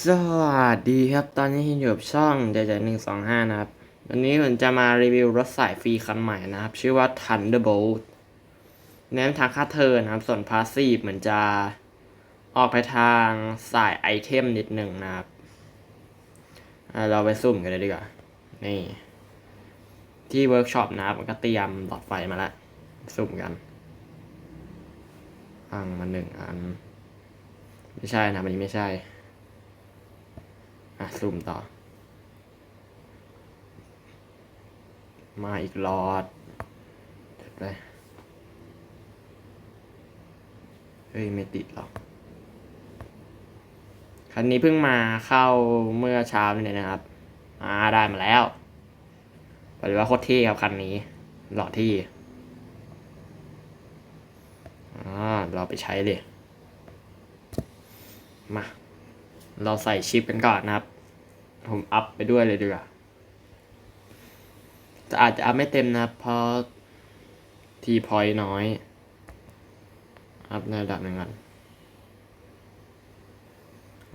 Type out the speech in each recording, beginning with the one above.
สวัสดีครับ ตอนนี้อยู่กับช่องใจใจหนึ่งสองห้านะครับ วันนี้ผมจะมารีวิวรถสายฟรีคันใหม่นะครับ ชื่อว่า Thunderbolt เน้นทางค่าเทินนะครับ ส่วนพาสซีฟเหมือนจะออกไปทางสายไอเทมนิดหนึ่งนะครับ เราไปสุ่มกันเลยดีกว่า นี่ ที่เวิร์กช็อปนะครับมันก็เตรียมหลอดไฟมาแล้วสุ่มกันอังมาหนึ่งอัน ไม่ใช่นะอันนี้ไม่ใช่ อะซูมต่อ มาอีกหลอดเดี๋ยวไปเฮ้ย ไม่ติดหรอก คันนี้เพิ่งมาเข้าเมื่อเช้านี่ยนะครับ อ่า ได้มาแล้วบอกเลยว่าโคตรเท่ครับคันนี้ หล่อที่อ่าเราไปใช้เลย มา เราใส่ชิปกันก่อนนะครับ ผมอัพไปด้วยเลยดีกว่าแต่อาจจะอัพไม่เต็มนะครับ เพราะทีพอยน้อย อัพในระดับหนึ่งก่อน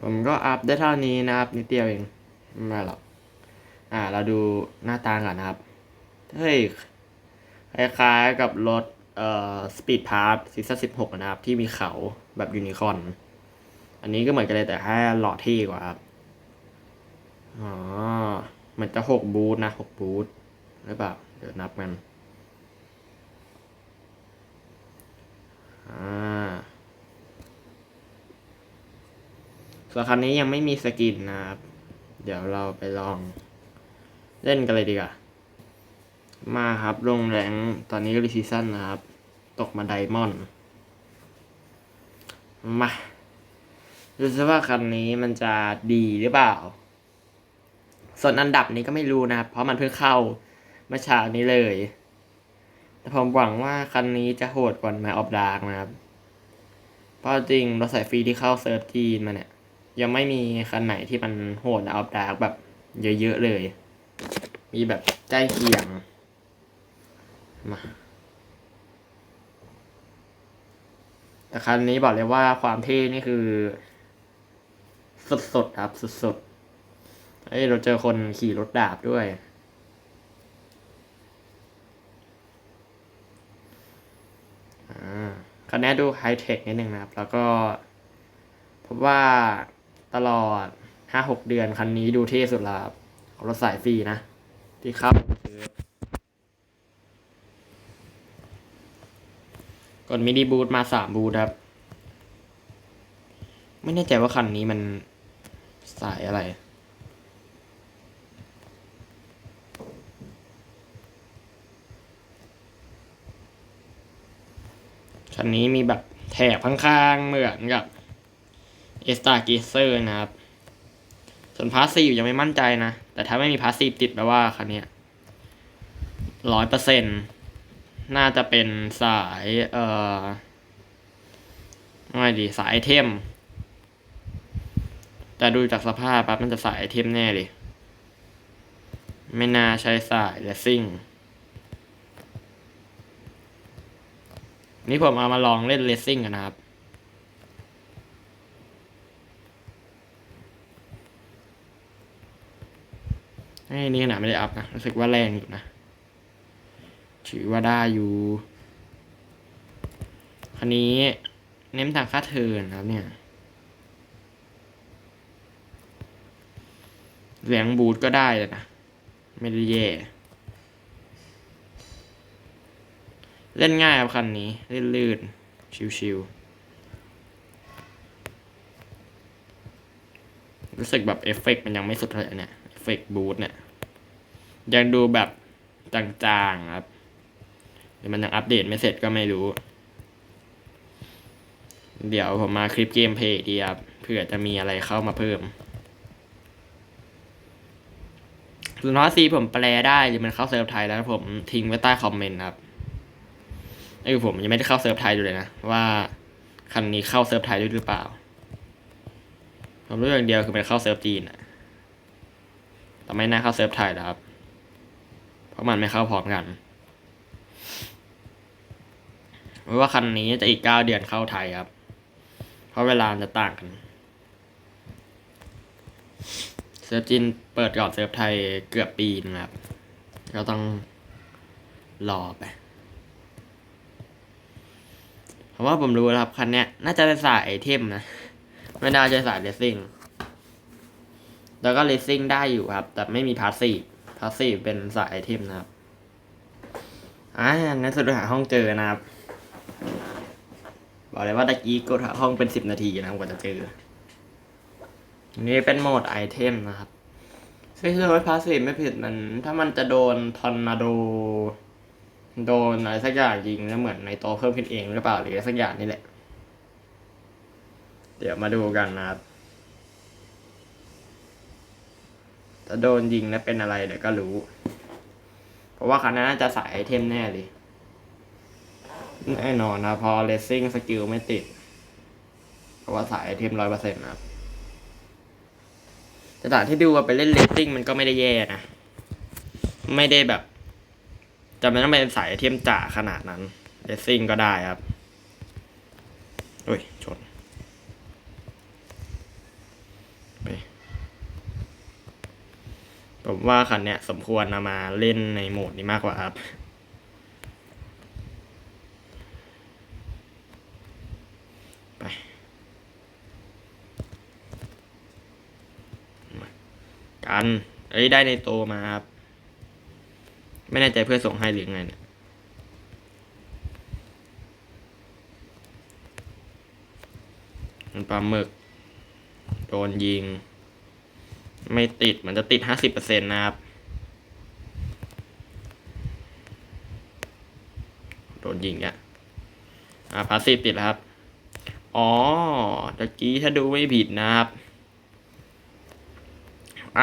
ผมก็อัพได้เท่านี้นะครับนิดเดียวเองไม่หรอกอ่า เราดูหน้าตาก่อนนะครับ เฮ้ย คล้ายๆกับรถเอ่อสปีดพาร์ทซีซั่นสิบหกนะครับ ที่มีเขาแบบยูนิคอร์น อันนี้ก็เหมือนกันเลยแต่แค่หล่อเท่กว่าครับอ๋อมันจะหกบูทนะหกบูทหรือเปล่าเดี๋ยวนับกันอ่าส่วนคันนี้ยังไม่มีสกินนะครับ เดี๋ยวเราไปลองเล่นกันเลยดีกว่า มาครับลงแรงตอนนี้ก็รีซีซั่นนะครับ ตกมาไดมอนด์มา ดูซิว่าคันนี้มันจะดีหรือเปล่า ส่วนอันดับนี้ก็ไม่รู้นะครับ เพราะมันเพิ่งเข้าเมื่อเช้านี้เลย แต่ผมหวังว่าคันนี้จะโหดกว่ามาออฟดาร์กนะครับ เพราะจริงรถสายฟรีที่เข้าเซิร์ฟจีนมาเนี่ย ยังไม่มีคันไหนที่มันโหดออฟดาร์กแบบเยอะๆเลย มีแบบใกล้เคียง มาแต่คันนี้บอกเลยว่าความเท่นี่คือ สดๆครับสดๆเอ้ยเราเจอคนขี่รถดาบด้วยอ่าคันนี้ดูไฮเทคนิดนึงนะครับ แล้วก็พบว่าตลอดห้าหกเดือนคันนี้ดูเท่สุดละครับรถสายฟรีนะ ที่เข้าซื้อกดมินิบูทมาสามบูทครับ ไม่แน่ใจว่าคันนี้มัน สายอะไร คันนี้มีแบบแถบข้างๆเหมือนกับเอสตาเกเซอร์นะครับ ส่วนพาสซีฟยังไม่มั่นใจนะ แต่ถ้าไม่มีพาสซีฟติดแปลว่าคันนี้ร้อยเปอร์เซ็นน่าจะเป็นสาย เอ่อไม่ดีสายไอเทม แต่ดูจากสภาพปั๊บมันจะสายไอเทมแน่เลย ไม่น่าใช้สายเลสซิ่ง นี่ผมเอามาลองเล่นเลสซิ่งกันนะครับ ไอ้นี่ขนาดไม่ได้อัพนะ รู้สึกว่าแรงอยู่นะ ถือว่าได้อยู่ คันนี้เน้นทางค่าเทินครับเนี่ย เหลียงบูทก็ได้เลยนะ ไม่ได้แย่ เล่นง่ายครับคันนี้ เล่นลื่น ชิวๆ รู้สึกแบบเอฟเฟกต์มันยังไม่สุดเท่าไหร่เนี่ย เอฟเฟกต์บูทเนี่ย ยังดูแบบจางๆครับหรือมันยังอัปเดตไม่เสร็จก็ไม่รู้ เดี๋ยวผมมาคลิปเกมเพลย์ดีครับเผื่อจะมีอะไรเข้ามาเพิ่ม ส่วนน้อยซีผมแปลได้หรือมันเข้าเซิร์ฟไทยแล้วผมทิ้งไว้ใต้คอมเมนต์ครับไอ้ผมยังไม่ได้เข้าเซิร์ฟไทยดูเลยนะ ว่าคันนี้เข้าเซิร์ฟไทยด้วยหรือเปล่าผมรู้อย่างเดียวคือมันเข้าเซิร์ฟจีนอะแต่ไม่น่าเข้าเซิร์ฟไทยแล้วครับ เพราะมันไม่เข้าพร้อมกันเพราะว่าคันนี้จะอีกเก้าเดือนเข้าไทยครับ เพราะเวลาจะต่างกัน เซิร์ฟจีนเปิดก่อนเซิร์ฟไทยเกือบปีนึงครับ ก็ต้องรอไปเพราะว่าผมรู้แล้วครับคันนี้น่าจะเป็นสายไอเทมนะ ไม่น่าจะสายเลสซิ่ง แล้วก็เลสซิ่งได้อยู่ครับ แต่ไม่มีพาสซีฟพาสซีฟเป็นสายไอเทมนะครับอ่าในสุดหาห้องเจอนะครับ บอกเลยว่าตะกี้กดหาห้องเป็นสิบนาทีนะกว่าจะเจอ นี่เป็นโหมดไอเทมนะครับซึ่งถ้าว่าพาสซีฟไม่ผิดมัน ถ้ามันจะโดนทอร์นาโด โดนอะไรสักอย่างยิงแล้วเหมือนในโตเพิ่มขึ้นเองหรือเปล่าหรืออะไรสักอย่างนี่แหละ เดี๋ยวมาดูกันนะครับถ้าโดนยิงแล้วเป็นอะไรเดี๋ยวก็รู้ เพราะว่าคันนั้นน่าจะสายไอเทมแน่เลยแน่นอนนะพอเลสซิ่งสกิลไม่ติด เพราะว่าสายไอเทมร้อยเปอร์เซ็นต์นะครับ แต่จากที่ดูว่าไปเล่นเลสซิ่งมันก็ไม่ได้แย่นะ ไม่ได้แบบจำเป็นต้องเป็นสายไอเทมจ๋าขนาดนั้นเลสซิ่งก็ได้ครับโอ้ย ชนไปผมว่าคันเนี้ยสมควรนำมาเล่นในโหมดนี้มากกว่าครับ กัน เอ้ยได้ในโตมาครับ ไม่แน่ใจเพื่อนส่งให้หรือไงเนี่ยมันปลาหมึก โดนยิง ไม่ติดมันจะติดห้าสิบเปอร์เซ็นต์นะครับ โดนยิงอะอ่าพาสซีฟติดแล้วครับ อ๋อตะกี้ถ้าดูไม่ผิดนะครับ ไอ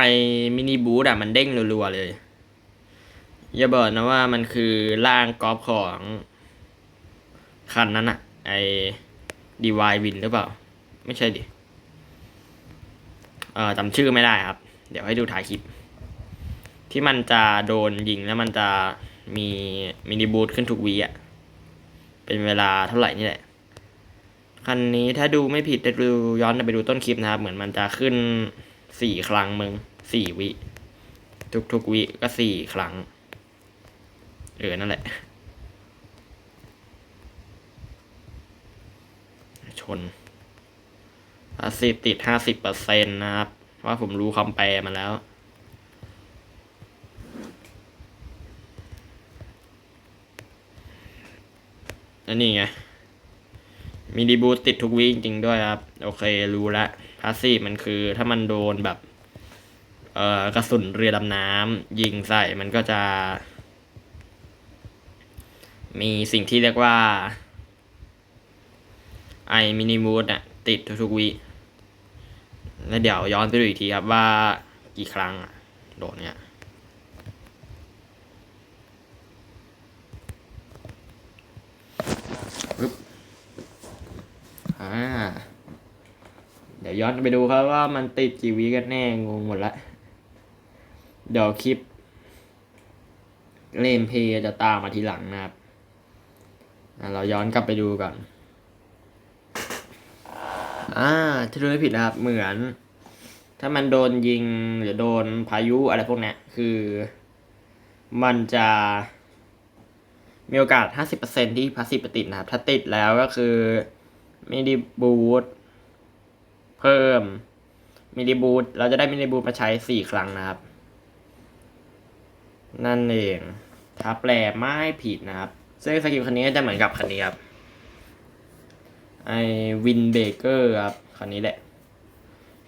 มินิบูทอะมันเด้งรัวๆเลย อย่าบอกนะว่ามันคือร่างกอล์ฟของคันนั้นอะไอดีวายวินหรือเปล่า ไม่ใช่ดิ เออจำชื่อไม่ได้ครับ เดี๋ยวให้ดูถ่ายคลิป ที่มันจะโดนยิงแล้วมันจะมีมินิบูทขึ้นทุกวีอะเป็นเวลาเท่าไหร่นี่แหละ คันนี้ถ้าดูไม่ผิดจะดูย้อนไปดูต้นคลิปนะครับ เหมือนมันจะขึ้น สี่ครั้งมึงสี่วิ ทุกทุกวิก็สี่ครั้ง เออ นั่นแหละ ชนพาสซีติดห้าสิบเปอร์เซ็นต์นะครับ ว่าผมรู้คำแปลมาแล้วแล้วนี่ไง มีดีบูตติดทุกวิจริงๆด้วยครับ โอเครู้ละพาสซีฟมันคือถ้ามันโดนแบบ เอ่อกระสุนเรือดำน้ำยิงใส่มันก็จะ มีสิ่งที่เรียกว่า ไอมินิมูดอะติดทุกๆวิแล้วเดี๋ยวย้อนไปดูอีกทีครับว่ากี่ครั้งอะโดนเนี่ย ปึ๊บ อ่า เดี๋ ยวย้อนไปดูครับว่ามันติดกี่วิกันแน่งงหมดละ เดี๋ยวคลิปเล่นเพย์จะตามมาทีหลังนะครับเราย้อนกลับไปดูก่อน อ่าที่ดูไม่ผิดนะครับ เหมือน ถ้ามันโดนยิงหรือโดนพายุอะไรพวกเนี้ยคือ มันจะมีโอกาส 50%ที่พาสซีฟติดนะครับ ถ้าติดแล้วก็คือ ไมินิบูท พิ่มมินิบูทเราจะได้มินิบูทมาใช้4ครั้งนะครับ นั่นเองถ้าแปลไม่ผิดนะครับ ซึ่งสกิลคันนี้จะเหมือนกับคันนี้ครับไอวินเบเกอร์ครับคันนี้แหละ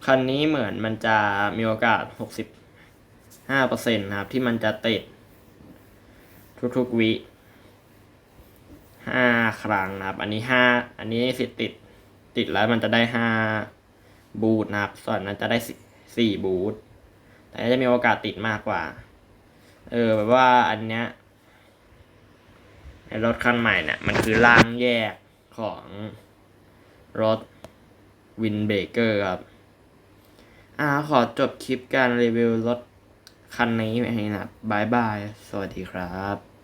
คันนี้เหมือนมันจะมีโอกาส 65%นะครับ ที่มันจะติด ทุกๆวิห้าครั้งนะครับ อันนี้ห้าอันนี้สิติด ติดแล้วมันจะได้ห้า บูทนะครับ ส่วนนั้นจะได้สี่บูทแต่จะมีโอกาสติดมากกว่า เออแบบว่าอันเนี้ยในรถคันใหม่เนี่ยมันคือร่างแยกของรถวินเบเกอร์ครับ อ่าขอจบคลิปการรีวิวรถคันนี้ไว้ให้นะครับบายบาย สวัสดีครับ